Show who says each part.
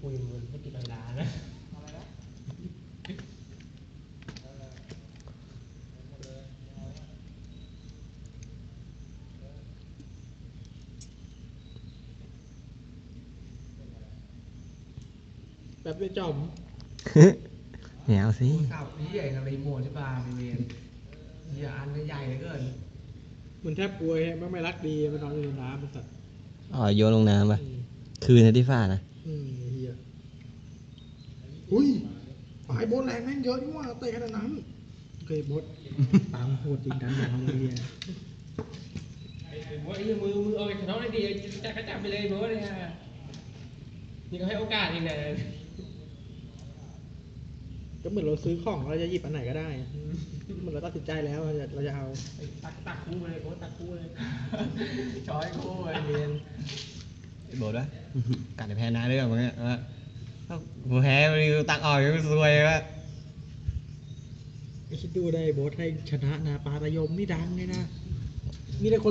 Speaker 1: คุยมันไม่กินเวลานะ
Speaker 2: อะไรนะเออหมดเลยเอาละ
Speaker 3: แบบไปจอม
Speaker 4: ไม่เอาสิ
Speaker 1: ข้าวพี่ใหญ่กับรีโมทใช่ป่ะพี่เวนเหี้ยอันใหญ่เหลือเกิน
Speaker 3: มันแทบป่วยมันไม่รักดีมันนอนอยู่ในน้ำมันสัตว์
Speaker 4: อ๋อโยนลงน้ำป่ะ
Speaker 3: อืม
Speaker 4: คืนนะที่ฝ้านะ
Speaker 3: อืมเฮีย อุ้ยฝ่ายบนแรงแม่งเยอะนี่หว่าเตะขนาดนั้นโอเคบดตามโหดจริงดันของเราเฮีย
Speaker 1: ว่าไอ้มือมือเอาไปขนมได้ดีจับก็จับไปเลยเบอร์เนี่ยนี่ก็ให้โอกาสอีกนะ
Speaker 3: ก็เหมือนเราซื้อของเราจะหยิบอันไหนก็ได้เหมันเราตัดสินใจแล้วเราจะเราจะเอา
Speaker 1: ตักตักคู่ไปเลยโอ้ตักคู่เลยช้อยคู่ไปเรียน
Speaker 4: โบดวะกัดแพ้น้าเรื่องมึงเนี่ยว่าถ้า กูแพ้รีวิวตักออกยังซวยวะ
Speaker 3: ไอคิดดูได้โบสให้ชนะนะปาตะยมนี่ดังเลยนะ มีแต่คน